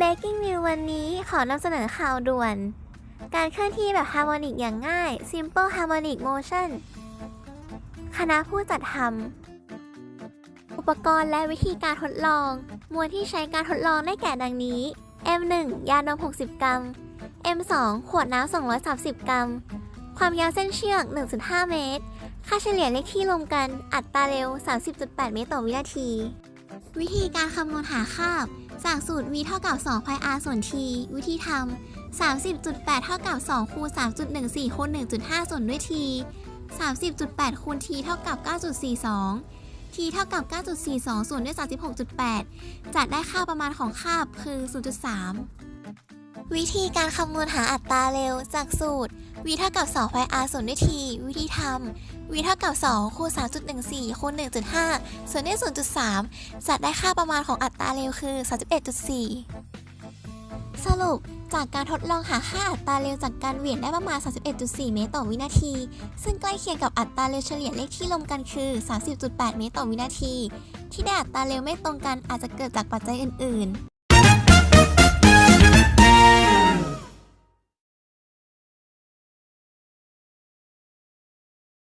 Breaking News วันนี้ขอนำเสนอข่าวด่วน การเคลื่อนที่แบบฮาร์โมนิกอย่างง่าย Simple Harmonic Motion คณะผู้จัดทำอุปกรณ์และวิธีการทดลอง มวลที่ใช้การทดลองได้แก่ดังนี้ M1 ยานม 60 กรัม M2 ขวดน้ำ 230 กรัม ความยาวเส้นเชือก 1.5 เมตร ค่าเฉลี่ยเลขที่รวมกัน อัตราเร็ว 30.8 เมตรต่อวินาที วิธีการคำนวณหาคาบ จากสูตร v เท่ากับ2 pi r ส่วน t วิธีทำ30.8 เท่ากับ 2 คูณ 3.14คูณ1.5 ส่วนด้วย t 30.8 คูณ t เท่ากับ 9.42 t เท่ากับ 9.42 ส่วนด้วย 36.8 จัดได้ค่าประมาณของคาบคือ 0.3 วิธีการคำนวณหาอัตราเร็วจากสูตร v เท่ากับ2 pi r ส่วนด้วย t วิธีทำ v เท่ากับ2คูณ3.14คูณ1.5 ส่วนด้วย 0.3 จัดได้ค่าประมาณของอัตราเร็วคือ 31.4 สรุปจากการทดลองหาค่าอัตราเร็วจากการเหวี่ยงได้ประมาณ 31.4 เมตรต่อวินาที ซึ่งใกล้เคียงกับอัตราเร็วเฉลี่ยเลขที่รวมกันคือ 30.8 เมตรต่อวินาที ที่ได้อัตราเร็วไม่ตรงกันอาจจะเกิดจากปัจจัยอื่น ๆ